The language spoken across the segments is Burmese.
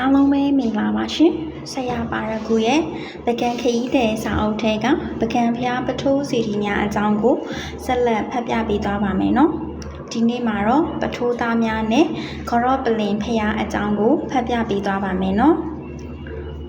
အားလုံးပဲမင်္ဂလာပါရှင်ဆရာပါရဂူရဲ့ပကံခရီးတဲ့စာအုပ်ထဲကပကံဖျားပထိုးစီတီများအကြောင်းကိုဆက်လက်ဖတ်ပြပေးသွားပါမယ်နော်ဒီနေ့မှာတော့ပထိုးသားများနဲ့ခရော့ပလင်ဖျားအကြောင်းကိုဖတ်ပြပေးသွားပါမယ်နော်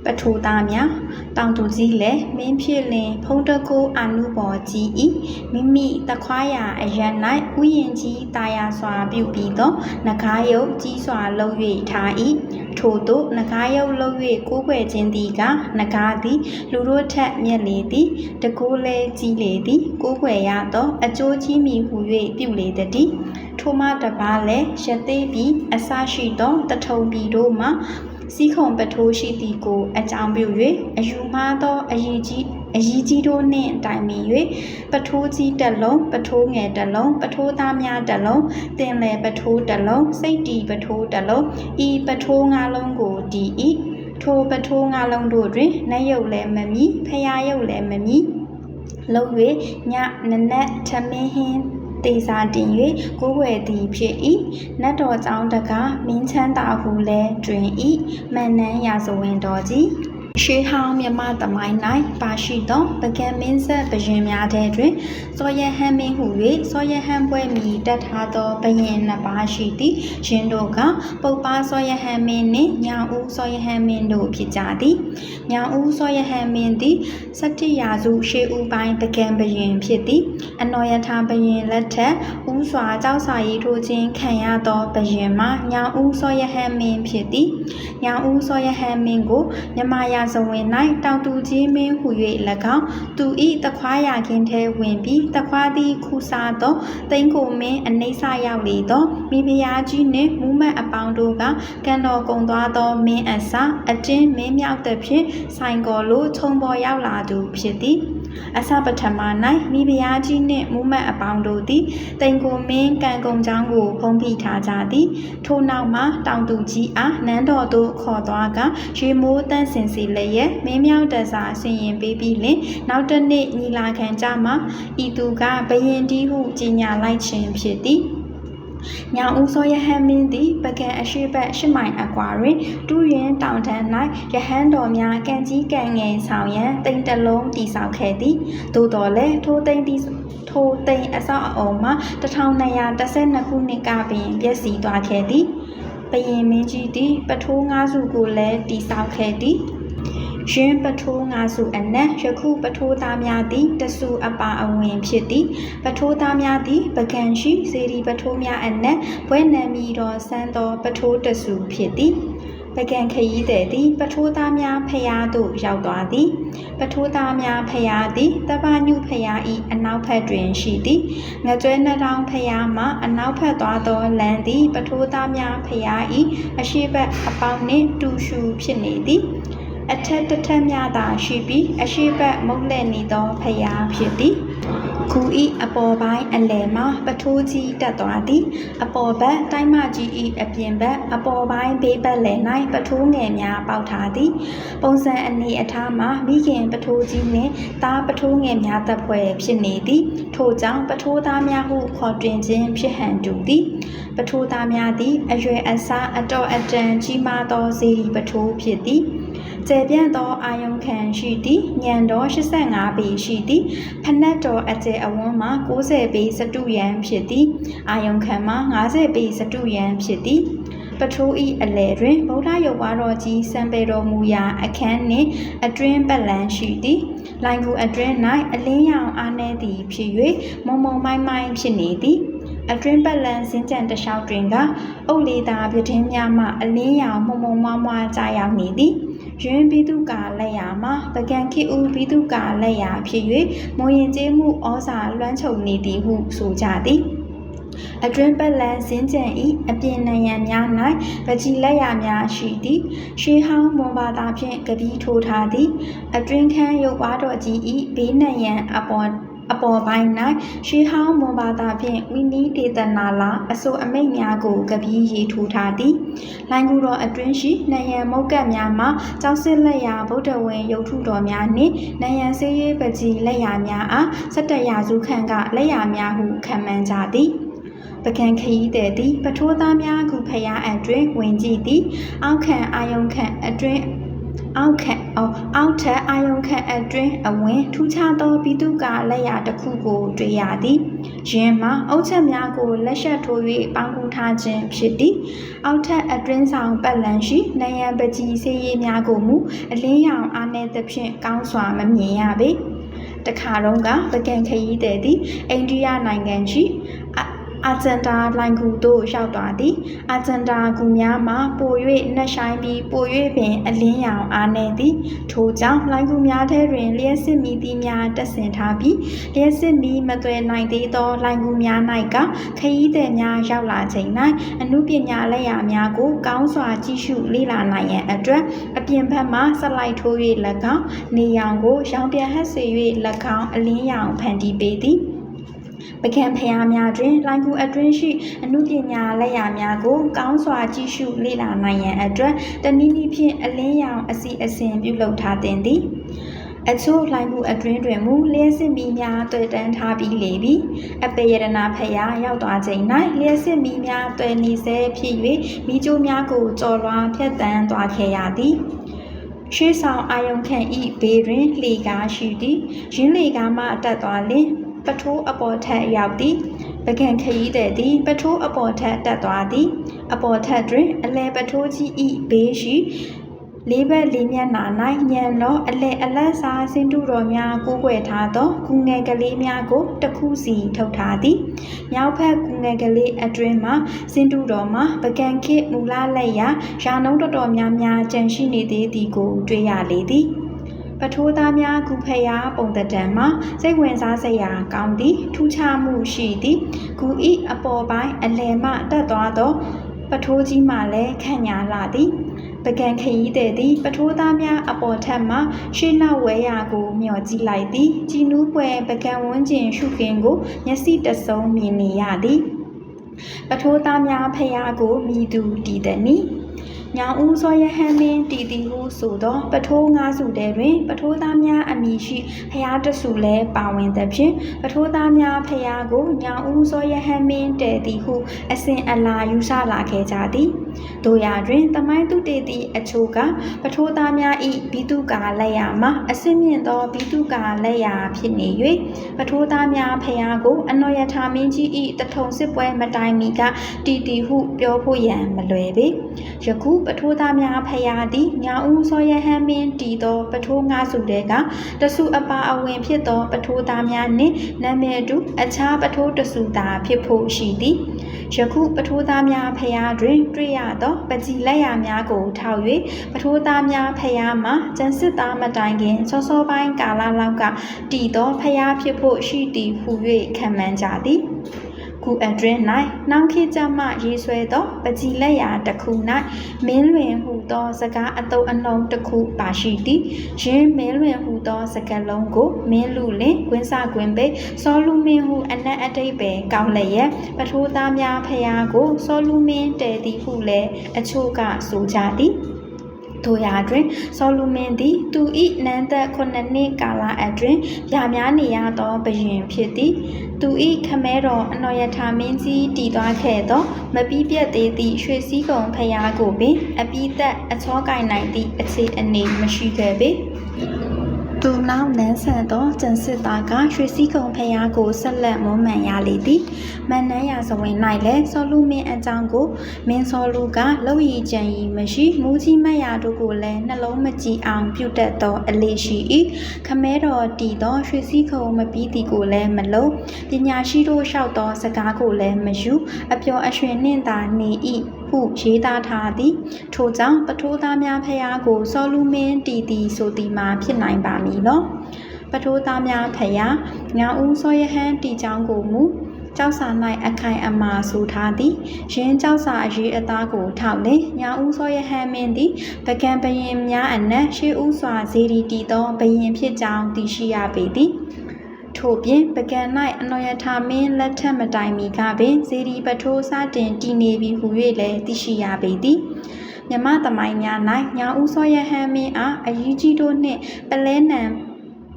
ပထိုးသားများတောင်သူကြီးလည်းမင်းဖြစ်လင်ဖုံးတကူအာနုဘော်ကြီးဤမိမိတခွားရာအရန်၌ဥယျင်ကြီးတာယာစွာပြုပြီးသောနဂါးယုတ်ကြီးစွာလှုပ်၍ထား၏ ထို့သို့နဂါးယုတ်လှုပ်၍ကိုးကွယ်ခြင်းသည်ကနဂါးသည် လူတို့ထက်မြက်လေသည်တကိုးလဲကြီးလေသည် ကိုးကွယ်ရသောအကျိုးကြီးမည်ဟု၍ပြုလေတည်းထိုမှတပါလည်းရသေးပြီးအစရှိသောတထုံပြည်တို့မှစီးခုံပထိုးရှိသည်ကိုအကြောင်းပြု၍အယူမှားသောအည်ကြီး အည်ကြီးတို့နှင့်တိုင်ပင်၍ပထိုးကြီးတစ်လုံးပထိုးငယ်တစ်လုံးပထိုးသားများတစ်လုံးတင်လေပထိုးတစ်လုံးစိတ်တီပထိုးတစ်လုံးဤပထိုးငါးလုံးကိုတီဤထိုပထိုးငါးလုံးတို့တွင်နတ်ရုပ်လည်းမမီဖရာရုပ်လည်းမမီလုံး၍ညနနက်ထမင်းဟင်းတေစာတင်၍ကိုးွယ်သည်ဖြစ်၏နတ်တော်ကြောင့်တကားမင်းချမ်းသာဟုလဲတွင်၏မန်နန်းရာဇဝင်တော်ကြီး ရှေးဟောင်းမြမသမိုင်း၌ပါရှိသောပကံမင်းဆက်ဘရင်များထဲတွင်စောရဟန်မင်းဟု၍စောရဟန်ပွဲမီတက်ထားသောဘရင်နှစ်ပါးရှိသည်ရှင်တို့ကပုပ်ပါစောရဟန်မင်းနှင့်ညောင်ဦးစောရဟန်မင်းတို့ဖြစ်ကြသည်ညောင်ဦးစောရဟန်မင်းသည်စတ္တိယာစုရှေးဦးပိုင်းပကံဘရင်ဖြစ်သည်အနော်ယထာဘရင်လက်ထက်ဦးစွာကြောက်စာရေးထိုးခြင်းခံရသောဘရင်မှာညောင်ဦးစောရဟန်မင်းဖြစ်သည်ညောင်ဦးစောရဟန်မင်းကိုမြမယာဇဝင်၌တောင်သူကြီးမင်းဟု၍၎င်းသူဤတခွားရခင်ထဲဝင်ပြီးတခွားသည်ခူစားသောတိန်ကိုမင်းအနိစ္စရောက်လေသောမိဖုရားကြီးနှင့်မူးမတ်အပေါင်းတို့ကကံတော်ကုံသွားသောမင်းအစအတင်းမင်းမြောက်သည်ဖြင့်ဆိုင်ကော်လိုခြုံပေါ်ရောက်လာသူဖြစ်သည် အစပထမ၌မိဖုရားကြီးနှင့်မူးမတ်အပေါင်းတို့သည်တိန်ကိုမင်းကံကုံချောင်းကိုဖုံးဖိထားကြသည်ထို့နောက်မှာတောင်သူကြီးအားနန်းတော်သို့ခေါ်သွားကရေမိုးတန့်စင်စီလျက်မင်းမြောက်တစာဆင်ရင်ပေးပြီးလင်နောက်တစ်နေ့ညီလာခံကြမှာဤသူကဘယင်တီးဟုကြီးညာလိုက်ခြင်းဖြစ်သည် ညောင်ဦးစောယဟန်မင်းသည်ပကံအရှိဘက်ရှစ်မိုင်အကွာတွင်တူးရင်တောင်တန်း၌ယဟန်တော်များကံကြီးကံငယ်ဆောင်ရန်တိမ်တလုံးတည်ဆောက်ခဲ့သည်သို့တော်လည်းထိုတိမ်တည်ထိုတိမ်အဆောက်အအုံမှာ1212ခုနှစ်ကပင်ပျက်စီးသွားခဲ့သည်ဘယင်မင်းကြီးသည်ပထိုးငါးစုကိုလည်းတည်ဆောက်ခဲ့သည် ရင်းပထိုးငါစုအနက်ယခုပထိုးသားများသည်တဆူအပါအဝင်ဖြစ်သည်ပထိုးသားများသည်ပကံရှိစေရီပထိုးများအနက်ဘွဲ့နံမီတော်ဆန်းသောပထိုးတဆူဖြစ်သည်ပကံခရီးတဲ့သည်ပထိုးသားများဖျားသို့ရောက်သွားသည်ပထိုးသားများဖျားသည်တပညုဖျားဤအနောက်ဘက်တွင်ရှိသည်ငကျွဲနှထောင်ဖျားမှအနောက်ဘက်သွားသောလမ်းသည်ပထိုးသားများဖျားဤအရှိဘက်အပေါင်းနှင့်တူရှူဖြစ်နေသည် အထက်တစ်ထက်များသာရှိပြီးအရှိဘက်မုတ်လဲ့နေသောဖျားဖြစ်သည်ခူဤအပေါ်ပိုင်းအလယ်မှာပထိုးကြီးတက်သွားသည် အပေါ်ဘက်တိုင်းမကြီးဤအပြင်ဘက်အပေါ်ပိုင်းဘေးဘက်လယ်၌ပထိုးငယ်များပေါက်ထားသည် ပုံစံအနေအထားမှာမိခင်ပထိုးကြီးနှင့်သားပထိုးငယ်များတပ်ဖွဲ့ဖြစ်နေသည် ထို့ကြောင့်ပထိုးသားများဟုခေါ်တွင်ခြင်းဖြစ်ဟန်တူသည်ပထိုးသားများသည်အရွယ်အစားအတော်အတန်ကြီးမားသောဇေဒီပထိုးဖြစ်သည် ကျေပြန့်သောအာယုံခံရှိသည်ညံတော်85ပေရှိသည်ဖနက်တော်အကျယ်အဝန်းမှာ90ပေစတုယံဖြစ်သည်အာယုံခံမှာ90ပေစတုယံဖြစ်သည်ပထိုးဤအလယ်တွင်ဗုဒ္ဓရုပ်ဝါတော်ကြီးစံပေတော်မူရာအခန်းနှင့်အတွင်းပတ်လန်းရှိသည်လိုင်ကူအတွင်း၌အလင်းရောင်အားနည်းသည်ဖြစ်၍မုံမုံမိုင်းမိုင်းဖြစ်နေသည်အတွင်းပတ်လန်စင်းကြံတလျှောက်တွင်ကအုတ်လေးသာပြတင်းများမှအလင်းရောင်မုံမုံမွားမွားကြာရောက်နေသည် ယွန်းဘိတုကာလက်ရာမှာပကံခိဦးဘိတုကာလက်ရာဖြစ်၍မွန်ရင်ကျေးမှုဩဇာလွှမ်းခြုံနေသည်ဟုဆိုကြသည်အတွင်းပတ်လန်စင်းကြံဤအပြင်နံရံများ၌ပကြည်လက်ရများရှိသည်ရှေးဟောင်းမွန်ဘာသာဖြင့်ကပီးထိုးထားသည်အတွင်းခန်းရုပ်ဝါတော်ကြီးဤဘေးနံရံအပေါ် အပေါ်ပိုင်း၌ရှေးဟောင်းမွန်ဘာသာဖြင့်ဝိနီးဒေသနာလာအစိုးအမိတ်များကိုကပီးရေးထိုးထားသည်လိုင်ကူတော်အတွင်းရှိနယံမုတ်ကတ်များမှာကြောက်စစ်လက်ရာဗုဒ္ဓဝင်ရုပ်ထုတော်များနှင့်နယံဆေးရေးပကြီးလက်ရာများအားစက်တရာစုခန့်ကလက်ရာများဟုခံမှန်းကြသည်ပကံခရီးတဲ့သည်ပထိုးသားများခုဖရာအတွင်ဝင်ကြည့်သည်အောက်ခံအာယုံခံအတွင် အောက်ခံအော်အောက်ထက်အာယုံခံအတွင်အဝင်ထူးခြားသောပိတုကလက်ရာတစ်ခုကိုတွေ့ရသည်ယင်းမှာအုတ်ချက်များကိုလက်ရှက်ထိုး၍ပေါင်းကူးထားခြင်းဖြစ်သည်အောက်ထက်အတွင်းဆောင်ပတ်လန်ရှိနယံပကြီးစေးရည်များကိုမူအလင်းရောင်အားနည်းသဖြင့်ကောင်းစွာမမြင်ရပေတခါတော့ကပကံခရီးတဲ့သည်အိန္ဒိယနိုင်ငံရှိ အအာဂျန်တာလိုင်ကူသို့ရောက်သွားသည်အာဂျန်တာကူများမှာပို၍နှက်ဆိုင်ပြီးပို၍ပင်အလင်းရောင်အားနေသည်ထို့ကြောင့်လိုင်ကူများထဲတွင်လျှက်စစ်မီသည်များတက်ဆင်ထားပြီးလျှက်စစ်မီမသွဲနိုင်သေးသောလိုင်ကူများ၌ကခရီးသည်များရောက်လာချိန်၌အမှုပညာလက်ရာများကိုကောင်းစွာကြည့်ရှုလေ့လာနိုင်ရန်အတွက်အပြင်ဘက်မှဆက်လိုက်ထိုး၍၎င်းနေရောင်ကိုရောင်ပြန်ဟပ်စေ၍၎င်းအလင်းရောင်ဖန်တီးပေးသည် ပကံဖျားများတွင်လိုင်ကူအတွင်းရှိအမှုပညာလက်ရာများကို ကောင်းစွာကြည့်ရှုလေ့လာနိုင်ရန်အတွက်တနည်းနည်းဖြင့်အလင်းရောင်အစီအစဉ်ပြုလုပ်ထားတင်သည်အချို့လိုင်ကူအတွင်းတွင်မူလျှက်စစ်မီများတွေ့တန်းထားပြီးလေပြီအပေရတနာဖျားရောက်သွားချိန်၌လျှက်စစ်မီများတွေ့နေဆဲဖြစ်၍မိကျိုးများကိုကြော်လွှားဖြတ်တန်းသွားခဲ့ရသည်ရှေးဆောင်အာယုံခန့်ဤဘေးတွင်လေကားရှိသည်ရင်းလေကားမှတက်သွားလင် ပထိုးအပေါ်ထက်ရောက်သည်ပကံခရီးတဲ့သည်ပထိုးအပေါ်ထက်တက်သွားသည်အပေါ်ထက်တွင်အလဲပထိုးကြီးဤဘေးရှိလေးဘက်လေးမျက်နှာ၌ညံသောအလဲအလတ်စားစင်တူတော်များကိုးကွယ်ထားသောကုငယ်ကလေးများကိုတစ်ခုစီထုတ်ထားသည်မြောက်ဘက်ကုငယ်ကလေးအတွင်မှစင်တူတော်မှာပကံခေမူလလက်ရာရာနှုံးတော်တော်များများကျန်ရှိနေသေးသည်ကိုတွေ့ရလေသည် ပထိုးသားများကုဖယားပုံတံတန်မှာစိတ်ဝင်စားစရာကောင်းသည်ထူးခြားမှုရှိသည်ဂူဤအပေါ်ပိုင်းအလယ်မှတက်သွားသော ပထိုးကြီးမှလည်းခန့်ညာလာသည်ပကံခရီးတဲ့သည်ပထိုးသားများအပေါ်ထက်မှရှေ့နောက်ဝဲရာကိုမျှော်ကြည့်လိုက်သည်ကြည်နူးပွဲပကံဝန်းကျင်ရှုခင်းကိုမျက်စိတစုံမြင်နေရသည်ပထိုးသားများဖယားကိုမိသူတည်သည်နီ ညောင်ဦးစောရဟန်းမင်းတီတီဟုဆိုသောပထိုးငါးစုတဲတွင် ပထိုးသားများအမိရှိဖျားတစုလည်းပါဝင်သဖြင့်ပထိုးသားများဖျားကိုညောင်ဦးစောရဟန်းမင်းတဲသည်ဟု အစဉ်အလာယူဆလာခဲ့ကြသည်တို့ရာတွင်တမိုင်းသူတေသည်အချို့ကပထိုးသားများဤဘီတုကာလက်ရာမှာအစင်းမြင့်သောဘီတုကာလက်ရာဖြစ်နေ၍ပထိုးသားများဖျားကိုအနော်ယထာမင်းကြီးဤတထုံစစ်ပွဲမတိုင်မီကတီတီဟုပြောဖို့ရန်မလွယ်ပေယခုပထိုးသားများဖျားသည်ညာဦးစောရဟန်းမင်းတီသောပထိုးငါးစုတဲကတစုအပါအဝင်ဖြစ်သောပထိုးသားများနှင့်နာမည်တူအခြားပထိုးတစုသာဖြစ်ဖို့ရှိသည်ယခုပထိုးသားများဖျားတွင်တွေ့ရသောပကြည်လက်ရာများကိုထောက်၍ပထိုးသားများဖျားမှာကျန်စစ်သားမတိုင်ခင်စောစောပိုင်းကာလလောက်ကတီသောဖျားဖြစ်ဖို့ရှိသည်ဟု၍ခံမှန်းကြသည် ခုအတွင်း၌နှောင်ခေကြမှရေးဆွဲသောပကြည်လက်ရာတစ်ခု၌မင်းလွင်ဟုသောစကားအတုံးအလုံးတစ်ခုပါရှိသည်ရင်းမင်းလွင်ဟုသောစကားလုံးကိုမင်းလူလင်ကွင်းစကွင်းပေစောလူမင်းဟုအနက်အတိတ်ပဲကောင်းလျက်ပထိုးသားများဖျားကိုစောလူမင်းတဲသည်ဟုလည်းအချို့ကဆိုကြသည် တို့ရာတွင်ဆောလူမင်းသည် သူ၏နန်းသက်ခုနှစ်နှစ်ကာလအတွင်းပြများနေရသောဘရင်ဖြစ်သည်သူ၏ခမဲတော်အနော်ယထာမင်းကြီးတည်သွားခဲ့သော မပြီးပြတ်သေးသည့်ရွှေစည်းကုံဖျားကိုပင်အပိသက်အချောကင်နိုင်သည့်အခြေအနေမရှိခဲ့ပေ သူနောက်နန်းဆန်သောကျန်စစ်သားကရွှေစည်းကုံဖျားကိုဆက်လက်မွမ်းမံရလေသည်မန်နန်းရာဇဝင်၌လည်းဆောလူမင်းအကြောင်းကိုမင်းဆောလူကလှုပ်ရည်ကြံရီမရှိမူကြီးမတ်ရာတို့ကိုလည်းနှလုံးမကြည်အောင်ပြုတ်တတ်သောအလေးရှိ၏ခမဲတော်တည်သောရွှေစည်းကုံမပြီးသည်ကိုလည်းမလုံးပညာရှိတို့လျှောက်သောစကားကိုလည်းမယူအပျော်အရွှင်နှင့်သာနေ၏ ဟုရေးသားထားသည် ထို့ကြောင့်ပထိုးသားများဖျားကိုစောလူမင်းတည်သည်ဆိုသည်မှာဖြစ်နိုင်ပါမည်လောပထိုးသားများဖျားညောင်ဦးစောရဟန်းတီချောင်းကိုမူကျောက်စာ၌အခိုင်အမာဆိုထားသည်ရင်းကျောက်စာအရေးအသားကိုထောက်လင်ညာဦးစောရဟန်းမင်းသည်ပကံပရင်များအနက်ရှေးဦးစွာဇေဒီတီသောဘရင်ဖြစ်ကြောင်းသိရှိရပေသည် ထို့ပြင်ပကံ၌အနော်ယထာမင်းလက်ထက်မတိုင်မီကပင်ဇေဒီပထိုးစတင်တည်နေပြီဟု၍လည်းသိရှိရပေသည်မြမသမိုင်းများ၌ညာဦးစောရဟန်းမင်းအားအယူကြီးတို့နှင့်ပလဲနံ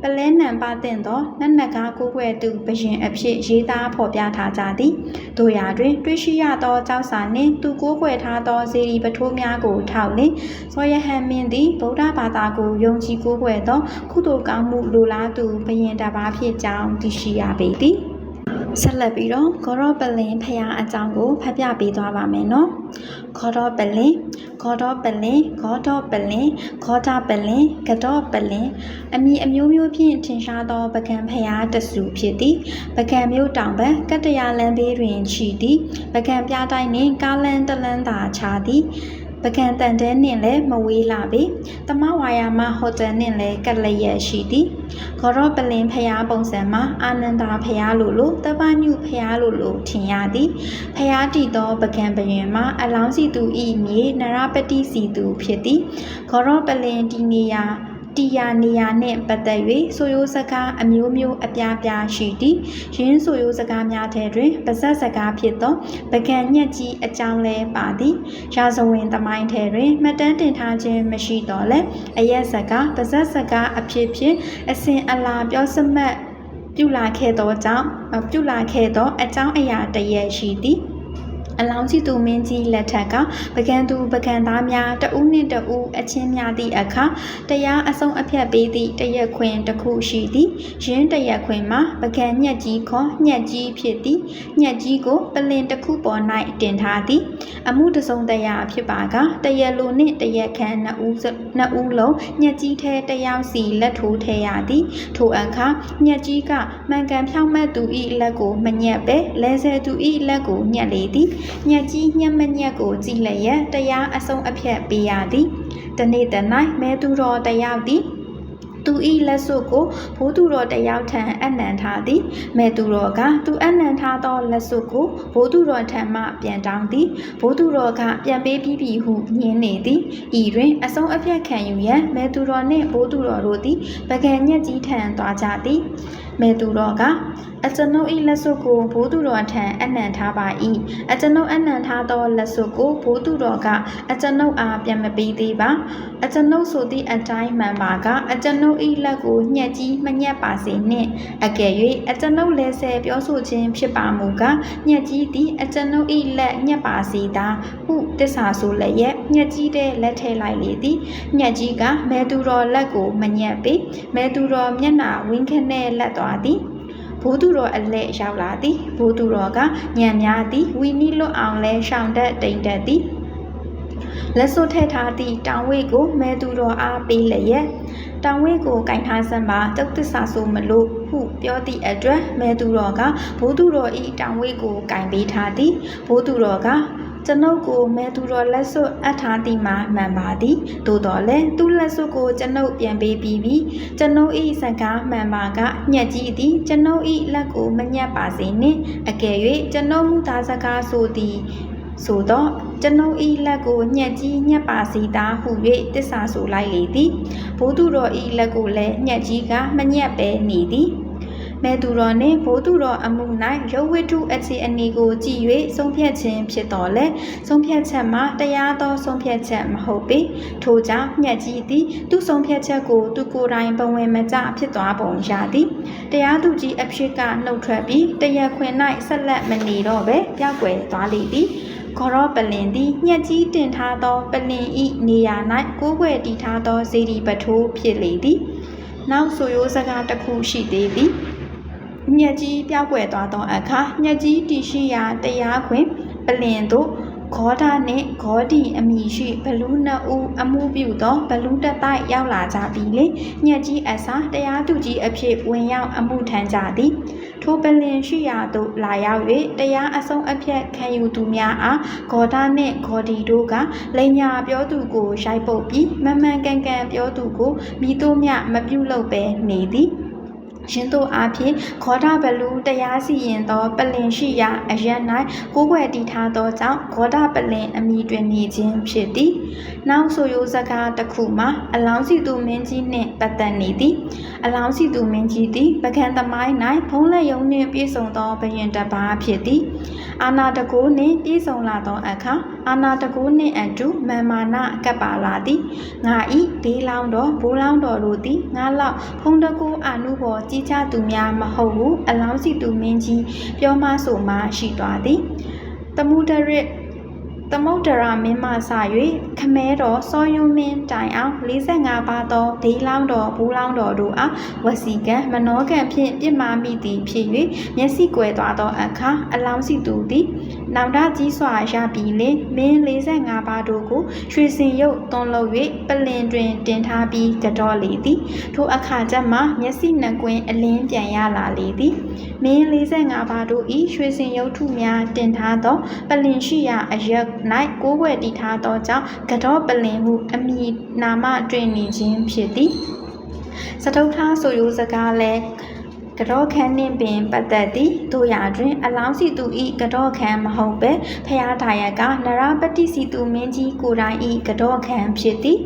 ပလဲနံပါတင်သောနတ်နဂါကိုးကွယ်သူဘရင်အဖြစ်ရေးသားဖော်ပြထားကြသည်တို့ရာတွင်တွေ့ရှိရသောကြောက်စာနှင့်သူကိုးကွယ်ထားသောဇေဒီပထိုးများကိုထောက်လင်ဇောယဟန်မင်းသည်ဗုဒ္ဓဘာသာကိုယုံကြည်ကိုးကွယ်သော ကုသိုလ်ကောင်းမှုလိုလားသူဘရင်တစ်ပါးဖြစ်ကြောင်းသိရှိရပေသည် ဆက်လက်ပြီးတော့ဂေါရောပလင်ဖရာအကြောင်းကိုဖတ်ပြပေးသွားပါမယ်နော်ဂေါရောပလင်ဂေါရောပလင်ဂေါတော်ပလင်ဂေါတာပလင်ဂဒေါပလင်အမည်အမျိုးမျိုးဖြင့်ထင်ရှားသောပကံဖရာတဆူဖြစ်သည်ပကံမျိုးတောင်ဘက်ကတ္တရာလမ်းဘေးတွင်ခြီသည်ပကံပြတိုင်းနှင့်ကားလန်းတလန်းသာခြားသည် ပကံတန်တဲနှင့်လည်းမဝေးလာပေတမဝါယာမဟိုတယ်နှင့်လည်းကပ်လျက်ရှိသည်ဂေါရောပလင်ဖျားပုံစံမှာအာနန္ဒာဖျားလိုလိုတပညုဖျားလိုလိုထင်ရသည်ဖျားတည်သောပကံပရင်မှာအလောင်းစီသူဤမြေနရပတိစီသူဖြစ်သည်ဂေါရောပလင်ဒီနေယာ တီယာနေယာနှင့်ပတ်သက်၍ဆိုရိုးစကားအမျိုးမျိုးအပြားပြားရှိသည်ရင်းဆိုရိုးစကားများထဲတွင်ပါဇက်စကားဖြစ်သောပကံညက်ကြီးအကြောင်းလဲပါသည်ရာဇဝင်သမိုင်းထဲတွင်မှတ်တမ်းတင်ထားခြင်းမရှိတော့လဲအရက်စကားပါဇက်စကားအဖြစ်ဖြင့်အစဉ်အလာပြောစမှတ်ပြုလာခဲ့သောကြောင့်အပြုလာခဲ့သောအကြောင်းအရာတစ်ရက်ရှိသည် အလောင်းစီသူမင်းကြီးလက်ထက်ကပကံသူပကံသားများတဦးနှင့်တဦးအချင်းများသည့်အခါတရားအဆုံးအဖြတ်ပေးသည့်တရက်ခွင်တစ်ခုရှိသည်ရင်းတရက်ခွင်မှာပကံညက်ကြီးခေါ်ညက်ကြီးဖြစ်သည်ညက်ကြီးကိုပလင်တစ်ခုပေါ်၌တင်ထားသည် အမှုတစုံတရာဖြစ်ပါကတရက်လိုနှင့်တရက်ခန့်နှစ်ဦးစနှစ်ဦးလုံးညက်ကြီးထဲတစ်ယောက်စီလက်ထိုးထဲရသည်ထိုအခါညက်ကြီးကမှန်ကန်ဖြောင့်မတ်သူ၏လက်ကိုမညက်ပဲလဲဆယ်သူ၏လက်ကိုညက်လေသည်ညက်ကြီးညက်မညက်ကိုကြည်လျက်တရားအဆုံးအဖြတ်ပေးရသည်တနေ့တ၌မဲသူတော်တယောက်သည်သူဤလက်စွပ်ကိုဘိုးသူတော်တယောက်ထံအနံထားသည်မဲသူတော်ကသူအနံထားသောလက်စွပ်ကိုဘိုးသူတော်ထံမှပြန်တောင်းသည်ဘိုးသူတော်ကပြန်ပေးပြီးပြီဟုညင်းနေသည်ဤတွင်အဆုံးအဖြတ်ခံယူရန်မဲသူတော်နှင့်ဘိုးသူတော်တို့သည်ပကံညက်ကြီးထံသွားကြသည် မဲသူတော်ကအကျွန်ုပ်၏လက်စွပ်ကိုဘိုးသူတော်ထံအနံထားပါ၏အကျွန်ုပ်အနံထားသောလက်စွပ်ကိုဘိုးသူတော်ကအကျွန်ုပ်အားပြန်မပေးသေးပါအကျွန်ုပ်ဆိုသည့်အတိုင်းမှန်ပါကအကျွန်ုပ်၏လက်ကိုညှက်ကြီးမညက်ပါစေနှင့်အကယ်၍အကျွန်ုပ်လက်ဆယ်ပြောဆိုခြင်းဖြစ်ပါမူကားညှက်ကြီးသည်အကျွန်ုပ်၏လက်ညက်ပါစေသာဟုတစ္ဆာဆိုလည်းရဲ့ညှက်ကြီးတဲ့လက်ထဲလိုက်လေသည်ညှက်ကြီးကမဲသူတော်လက်ကိုမညက်ပေမဲသူတော်မျက်နှာဝင်းခနဲ့လက်သွားသည်ဘိုးသူတော်အလဲရောက်လာသည်ဘိုးသူတော်ကညံများသည်ဝီနီလွတ်အောင်လဲရှောင်တက်တိမ်တက်သည်လက်စွပ်ထည့်ထားသည့်တောင်ဝိတ်ကိုမဲသူတော်အားပေးလျက်တောင်ဝိတ်ကိုကင်ထားစမ်းပါတုတ်သစ္စာဆိုမလို့ဟုပြောသည့်အတွက်မဲသူတော်ကဘိုးသူတော်ဤတောင်ဝိတ်ကိုကင်ပေးထားသည်ဘိုးသူတော်က ကျွန်ုပ်ကိုမဲသူတော်လက်စွပ်အပ်ထားသည်မှာမှန်ပါသည်သို့တော်လည်းသူ့လက်စွပ်ကိုကျွန်ုပ်ပြန်ပေးပြီးပြီကျွန်ုပ်ဤစကားမှန်ပါကညက်ကြီးသည်ကျွန်ုပ်ဤလက်ကိုမညက်ပါစေနှင့်အကယ်၍ကျွန်ုပ်မူသားစကားဆိုသည်ဆိုတော့ကျွန်ုပ်ဤလက်ကိုညက်ကြီးညက်ပါစီသာဟု၍တစ္ဆာဆိုလိုက်လေသည်ဘိုးသူတော်ဤလက်ကိုလည်းညက်ကြီးကမညက်ပဲနေသည် မဲသူတော်နှင့်ဘိုးသူတော်အမှု၌ရုပ်ဝတ္ထုအခြေအနေကိုကြည့်၍ဆုံးဖြတ်ခြင်းဖြစ်တော်လဲဆုံးဖြတ်ချက်မှာတရားသောဆုံးဖြတ်ချက်မဟုတ်ပေထို့ကြောင့်ညက်ကြီးသည်သူဆုံးဖြတ်ချက်ကိုသူကိုယ်တိုင်ပဝင်မကျဖြစ်သွားပုံရသည်တရားသူကြီးအဖြစ်ကနှုတ်ထွက်ပြီးတရားခွင်၌ဆက်လက်မနေတော့ပဲပြောက်ွယ်သွားလေသည်ခေါရောပလင်သည်ညက်ကြီးတင်ထားသောပလင်ဤနေရာ၌ကိုးကွယ်တည်ထားသောဇေဒီပထိုးဖြစ်လေသည်နောက်ဆိုရိုးစကားတစ်ခုရှိသေးသည် ညက်ကြီးပြောက်ွယ်သွားသောအခါညက်ကြီးတီရှိရာတရားခွင်ပလင်တို့ဂေါဒနှင့်ဂေါဒီအမိရှိဘလူးနှစ်ဦးအမှုပြုသောဘလူးတစ်တိုက်ရောက်လာကြပြီလေညက်ကြီးအစားတရားသူကြီးအဖြစ်ဝင်ရောက်အမှုထမ်းကြသည်ထိုပလင်ရှိရာသို့လာရောက်၍တရားအဆုံးအဖြတ်ခံယူသူများအားဂေါဒနှင့်ဂေါဒီတို့ကလိန်ညာပြောသူကိုရိုက်ပုတ်ပြီးမမှန်ကန်ကန်ပြောသူကိုမိတို့မြမပြုတ်လုပ်ပဲနေသည် ရှင်တို့အားဖြင့်ခောဒဘလူတရားစီရင်သောပလင်ရှိရာအရ၌ကိုးကွယ်တည်ထားသောကြောင့်ခောဒပလင်အမိတွင်နေခြင်းဖြစ်သည်။နောက်ဆိုရိုးစကားတစ်ခုမှာအလောင်းစီသူမင်းကြီးနှင့်ပတ်သက်နေသည်။အလောင်းစီသူမင်းကြီးသည်ပကံသမိုင်း၌ဖုံးလက်ယုံနှင့်ပြည့်စုံသောဘယင်တစ်ပါးဖြစ်သည်။အာနာတကိုနှင့်ပြည့်စုံလာသောအခါအာနာတကူနှင့်အတူမန်မာနကပ်ပါလာသည်ငါဤဘေးလောင်းတော်ဘိုးလောင်းတော်တို့သည်ငါလောက်ဖုံးတကူအာနုဘော်ကြီးချသူများမဟုတ်ဟုအလောင်းစီသူမင်းကြီးပြောမဆိုမှရှိသွားသည်တမှုဒရစ်သမုဒ္ဒရာမင်းမဆ၍ခမဲတော်စောယုံမင်းတိုင်အောင်45ပါးသောဒေးလောင်းတော်ဘူးလောင်းတော်တို့အားဝစီကံမနောကံဖြင့်ပြစ်မှားမိသည်ဖြစ်၍မျက်စိကွယ်သွားသောအခါအလောင်းစီသူသည် နောင်တကြီးစွာရပြီလင်မင်း45ပါးတို့ကိုရွှေစင်ရုပ်သွန်လုပ်၍ပလင်တွင်တင်ထားပြီးကြော်လေသည်ထိုအခါကျမှမျက်စိနှကွင်းအလင်းပြန်ရလာလေသည်မင်း45ပါးတို့၏ရွှေစင်ရုပ်ထုများတင်ထားသောပလင်ရှိရာအရက်၌ကိုးကွယ်တည်ထားသောကြောင့်ကတော့ပလင်ဟုအမည်နာမတွင်နေခြင်းဖြစ်သည်စတုထားဆိုရိုးစကားလဲ ကတော့ခန်းနှင့်ပင်ပတ်သက်သည်တို့ရာတွင်အလောင်းစီသူဤကတော့ခန်းမဟုတ်ပဲဖျားထာယကနရပတိစီသူမင်းကြီးကိုယ်တိုင်ဤကတော့ခန်းဖြစ်သည်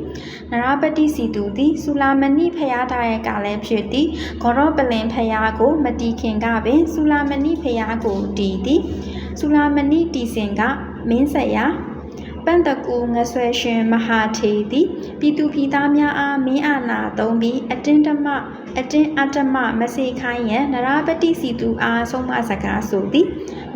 နရပတိစီသူသည်ဆူလာမဏိဖျားထာယကလည်းဖြစ်သည်ဂေါရောပလင်ဖျားကိုမတီခင်ကပင်ဆူလာမဏိဖျားကိုတည်သည်ဆူလာမဏိတီစင်ကမင်းဆက်ရာ ပန့်တကူငဆွဲရှင်မဟာထေသည်ပြည်သူပြည်သားများအားမင်းအာဏာသုံးပြီးအတင်းဓမ္မအတင်းအတ္တမမစေခိုင်းရန်နရပတိစီသူအားဆုံးမစကားဆိုသည်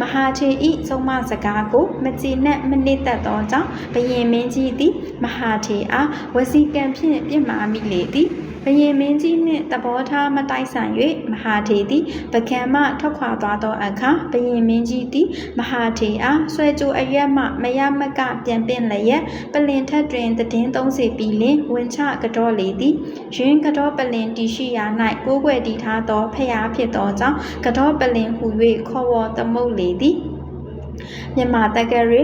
မဟာထေဤဆုံးမစကားကိုမကြည်နဲ့မနစ်သက်သောကြောင့်ဘယင်မင်းကြီးသည် မဟာထေအားဝစီကံဖြင့်ပြစ်မှာမိလေသည် ဘယင်မင်းကြီးနှင့်သဘောထားမတိုက်ဆိုင်၍မဟာထေသည်ပကံမှထွက်ခွာသွားသောအခါဘယင်မင်းကြီးသည်မဟာထေအားဆွဲကြိုအရက်မှမရမကပြန်ပင့်လျက်ပလင်ထက်တွင်တည်င်းသုံးစီပြီးလင်ဝင်ချကတော့လေသည်ရင်းကတော့ပလင်တီရှိရာ၌ကိုးကွယ်တည်ထားသောဖျားဖြစ်သောကြောင့်ကတော့ပလင်ဟူ၍ခေါ်ဝေါ်သမုတ်လေသည် မြန်မာတက္ကရီ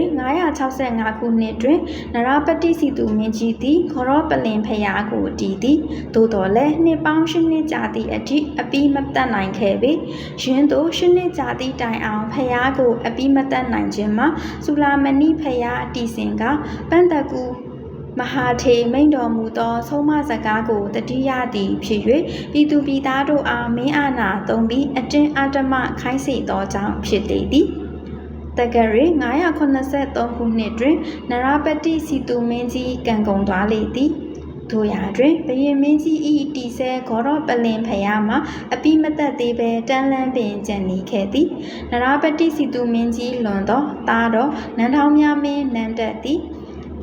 965ခုနှစ်တွင်နရပတိစီသူမင်းကြီးသည်ခေါရောပလင်ဖျားကိုတည်သည်သို့တော်လည်းနှစ်ပေါင်းရှစ်နှစ်ကြာသည့်အထိအပိမတတ်နိုင်ခဲ့ပေရင်းတို့ရှစ်နှစ်ကြာသည့်တိုင်အောင်ဖျားကိုအပိမတတ်နိုင်ခြင်းမှာဆူလာမဏိဖျားအတီစင်ကပန့်တကူမဟာထေမိန်တော်မူသောဆုံးမစကားကိုတတိယသည်ဖြစ်၍ပြည်သူပြည်သားတို့အားမင်းအာဏာသုံးပြီးအတင်းအဓမ္မခိုင်းစေသောကြောင့်ဖြစ်လေသည် တက္ကရီ983ခုနှစ်တွင်နရပတိစီသူမင်းကြီးကံကုန်သွားလေသည်တို့ရာတွင်ဘယင်မင်းကြီးဤတီဆဲဂေါရောပလင်ဖယားမှာအပိမသက်သေးပဲတန်းလန်းပင်ကြံနေခဲ့သည်နရပတိစီသူမင်းကြီးလွန်သောသားတော်နန်းထောင်းများမင်းနန်းတက်သည်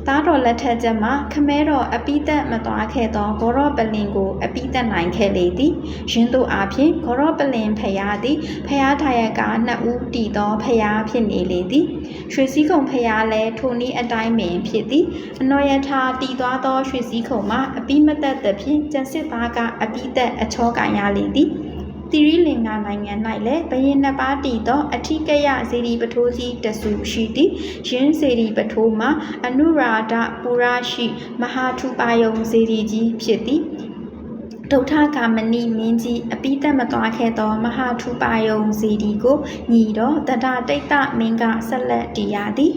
သားတော်လက်ထက်ချက်မှာခမဲတော်အပိသက်မသွားခဲ့သောဂေါရောပလင်ကိုအပိသက်နိုင်ခဲ့လေသည်ရင်းတို့အားဖြင့်ဂေါရောပလင်ဖျားသည်ဖျားထာယကနှစ်ဦးတည်သောဖျားဖြစ်နေလေသည်ရွှေစည်းကုံဖျားလည်းထိုနည်းအတိုင်းပင်ဖြစ်သည်အနော်ယထာတည်သွားသောရွှေစည်းကုံမှာအပိမသက်သဖြင့်ကျန်စစ်သားကအပိသက်အချောကန်ရလေသည် တိရိလင်္ကာနိုင်ငံ၌လည်းဘယင်နှစ်ပါးတည်သောအထိကယဇေဒီပထိုးစီတဆူရှိသည်ယင်းဇေဒီပထိုးမှာအနုရာဒပူရရှိ မဟာထူပါယုံဇေဒီကြီးဖြစ်သည် ဒုဋ္ဌကာမဏိမင်းကြီးအပိသက်မသွားခဲ့သောမဟာထူပါယုံဇေဒီကိုညီတော်တတတိတ်တမင်းကဆက်လက်တည်ရသည်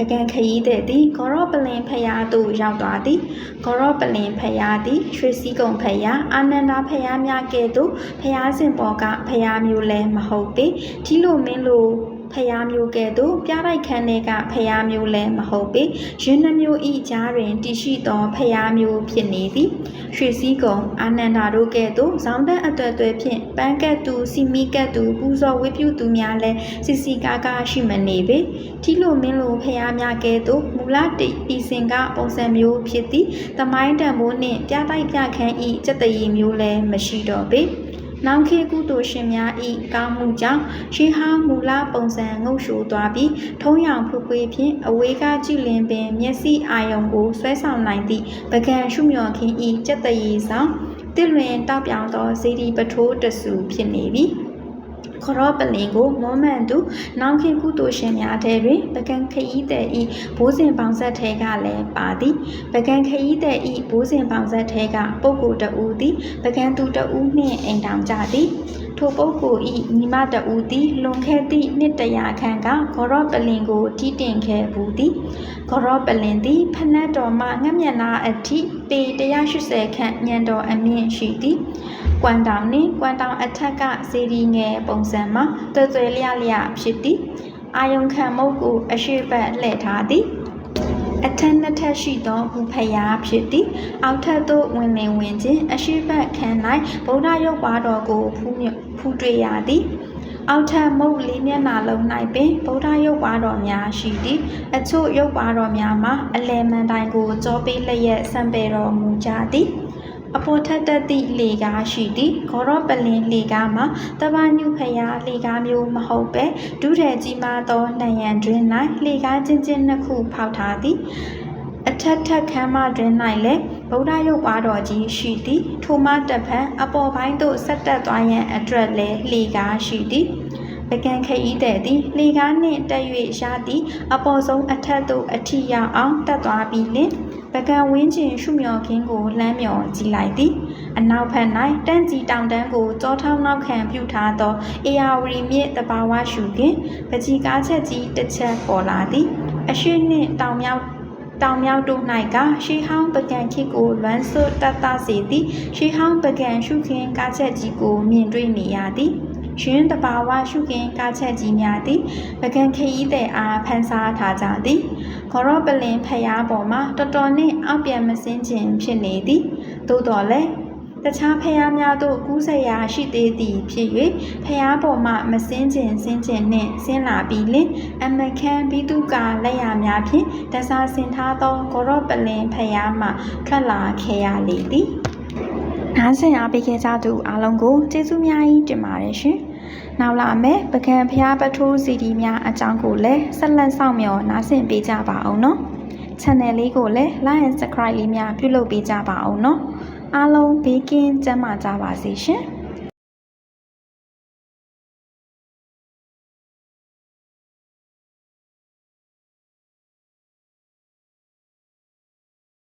အကံခရီးတဲ့သည်ဂေါရောပလင်ဖျားသို့ရောက်သွားသည်ဂေါရောပလင်ဖျားသည်ရွှေစည်းကုံဖျားအာနန္ဒာဖျားများကဲ့သို့ဖျားစဉ်ပေါ်ကဖျားမျိုးလည်းမဟုတ်ပေထီလိုမင်းလို ဖျားမျိုးကဲ့သို့ပြားလိုက်ခန်းတွေကဖျားမျိုးလည်းမဟုတ်ပေရင်းနှမျိုးဤကြားတွင်တည်ရှိသောဖျားမျိုးဖြစ်နေသည်ရွှေစည်းကုံအာနန္ဒာတို့ကဲ့သို့ဇောင်းတက်အသွဲ့သွဲဖြင့်ပန်းကက်သူစီမီကက်သူပူဇော်ဝိပုသူများလည်းစီစီကားကားရှိမနေပေထီလိုမင်းလိုဖျားများကဲ့သို့မူလတိဤစင်ကပုံစံမျိုးဖြစ်သည်တမိုင်းတံမိုးနှင့်ပြတိုက်ပြခန်းဤစက်တရီမျိုးလည်းမရှိတော့ပေ နောင်ခေကုသိုလ်ရှင်များဤကောင်းမှုကြောင့်ရှေးဟောင်းမူလပုံစံငုတ်ရှူသွားပြီးထုံးရောင်ဖူးဖွေးဖြင့်အဝေးကကြည့်လင်ပင်မျက်စိအာယုံကိုဆွဲဆောင်နိုင်သည့်ပကံရှုမြော်ခင်းဤစက်တရီဆောင်တစ်လွင်တောက်ပြောင်သောဇေဒီပထိုးတဆူဖြစ်နေပြီ။ ခရောပလင်ကိုမောမှန်သူနောင်ခင်ကုသိုလ်ရှင်များထဲတွင်ပကံခရီးတဲ့ဤဘိုးစဉ်ပေါင်ဆက်ထဲကလည်းပါသည်ပကံခရီးတဲ့ဤဘိုးစဉ်ပေါင်ဆက်ထဲကပုဂ္ဂိုလ်တဦးသည်ပကံသူတဦးနှင့်အိမ်တောင်ကြသည်ထိုပုဂ္ဂိုလ်ဤညီမတဦးသည်လွန်ခဲ့သည့်နှစ်တရာခန့်ကဂရော့ပလင်ကိုတီးတင်ခဲ့ဘူးသည်ဂရော့ပလင်သည်ဖနက်တော်မှငှက်မျက်နှာအထိပေ180ခန့်ညံတော်အမြင့်ရှိသည် ကွမ်တောင်နှင့်ကွမ်တောင်အထက်ကစေဒီငယ်ပုံစံမှာတွယ်တွယ်လျလျဖြစ်သည်အာယုံခံမုတ်ကိုအရှိတ်ပတ်လှည့်ထားသည်အထက်နှစ်ထပ်ရှိသောဘူဖျားဖြစ်သည်အောက်ထပ်သို့ဝင်လင်ဝင်ခြင်းအရှိဘက်ခန်း၌ဗုဒ္ဓရုပ်ပါတော်ကိုဖူးမြဖူးတွေ့ရသည်အောက်ထပ်မုတ်လေးမျက်နှာလုံး၌ပင်ဗုဒ္ဓရုပ်ပါတော်များရှိသည်အချို့ရုပ်ပါတော်များမှာအလယ်မန်တိုင်ကိုကြောပေးလျက်ဆံပေတော်မူကြသည် အပေါ်ထက်တက်သည့်လေကားရှိသည်ဂေါရောပလင်လေကားမှာတပညုဖျားလေကားမျိုးမဟုတ်ပဲဒုထဲကြီးမားသောနှံရံတွင်၌လေကားချင်းချင်းနှစ်ခုဖောက်ထားသည်အထက်ထက်ခမ်းမတွင်၌လည်းဗုဒ္ဓရုပ်ပါတော်ကြီးရှိသည်ထိုမှတစ်ဖက်အပေါ်ပိုင်းသို့ဆက်တက်သွားရန်အတွက်လည်းလှေကားရှိသည် ပကံခရီးတဲ့သည်လှေကားနှင့်တက်၍ရသည်အပေါ်ဆုံးအထက်သို့အထိရောက်အောင်တက်သွားပြီးလင်ပကံဝင်းကျင်ရှုမြော်ခင်းကိုလှမ်းမြော်ကြည့်လိုက်သည်အနောက်ဘက်၌တန့်ကြီးတောင်တန်းကိုကြောထောင်းနောက်ခံပြုထားသောအေယာဝရီမြစ်တဘာဝရှုခင်းပကြီးကားချက်ကြီးတစ်ချက်ပေါ်လာသည်အရှိနှင့်တောင်မြောက်တောင်မြောက်တို့၌ကရှေးဟောင်းပကံခေတ်ကိုလွမ်းဆွတ်တတ်တာစေသည်ရှေးဟောင်းပကံရှုခင်းကားချက်ကြီးကိုမြင်တွေ့နေရသည် ရှင်တဘာဝရှုခင်းကားချက်ကြီးများသည်ပကံခရီးတဲ့အားဖန်ဆားထားကြသည်ခေါရောပလင်ဖျားပေါ်မှာတော်တော်နှင့်အောက်ပြန်မစင်းခြင်းဖြစ်နေသည်သို့တော်လည်းတခြားဖျားများတို့ကူးဆက်ရာရှိသေးသည်ဖြစ်၍ဖျားပေါ်မှမစင်းခြင်းစင်းခြင်းနှင့်ဆင်းလာပြီးလင်အမခန်းဘိတုကာလက်ရာများဖြင့်တစားဆင်ထားသောဂေါရောပလင်ဖျားမှထွက်လာခဲ့ရလေသည်နားဆင်အားပေးခဲ့ကြသူအားလုံးကိုကျေးဇူးများကြီးတင်ပါတယ်ရှင် နောက်လာမယ်ပကံဖျားပထိုးစီဒီများအကြောင်းကိုလည်းဆက်လက်ဆောင်မျှော်နားဆင်ပေးကြပါအောင်နော် channel လေးကိုလည်း like and subscribe လေးများပြုလုပ်ပေးကြပါအောင်နော်အားလုံးဘေးကင်းကျန်းမာကြပါစေရှင်